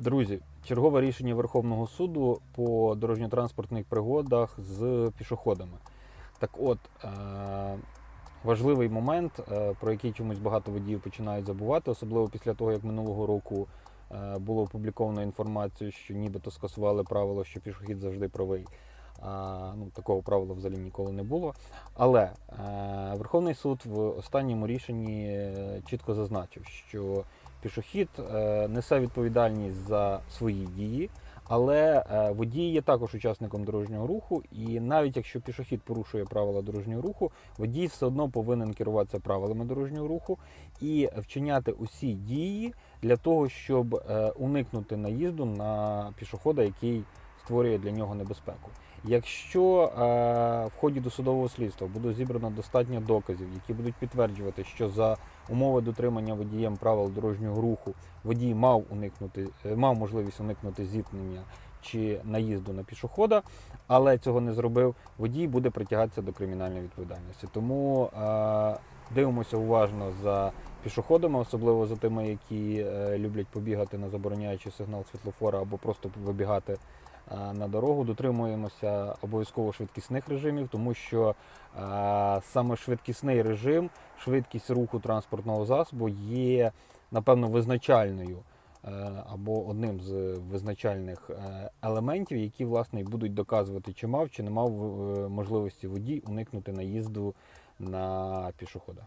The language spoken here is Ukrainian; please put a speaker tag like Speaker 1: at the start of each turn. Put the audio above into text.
Speaker 1: Друзі, чергове рішення Верховного суду по дорожньо-транспортних пригодах з пішоходами. Так от, е- важливий момент, е, про який чомусь багато водіїв починають забувати, особливо після того, як минулого року е, було опубліковано інформацію, що нібито скасували правило, що пішохід завжди правий. Ну, такого правила взагалі ніколи не було. Але Верховний суд в останньому рішенні е, чітко зазначив, що пішохід е, несе відповідальність за свої дії, але е, водій є також учасником дорожнього руху, і навіть якщо пішохід порушує правила дорожнього руху, водій все одно повинен керуватися правилами дорожнього руху і вчиняти усі дії для того, щоб уникнути наїзду на пішохода, який створює для нього небезпеку. Якщо е, в ході досудового слідства буде зібрано достатньо доказів, які будуть підтверджувати, що за умови дотримання водієм правил дорожнього руху водій мав уникнути, е, мав можливість уникнути зіткнення чи наїзду на пішохода, але цього не зробив, водій буде притягатися до кримінальної відповідальності. Тому е, дивимося уважно за пішоходами, особливо за тими, які е, люблять побігати на забороняючий сигнал світлофора або просто вибігати е, на дорогу. Дотримуємося обов'язково швидкісних режимів, тому що е, саме швидкісний режим, швидкість руху транспортного засобу є, напевно, визначальною або одним з визначальних елементів, які власне будуть доказувати, чи мав чи не мав можливості водій уникнути наїзду на пішохода.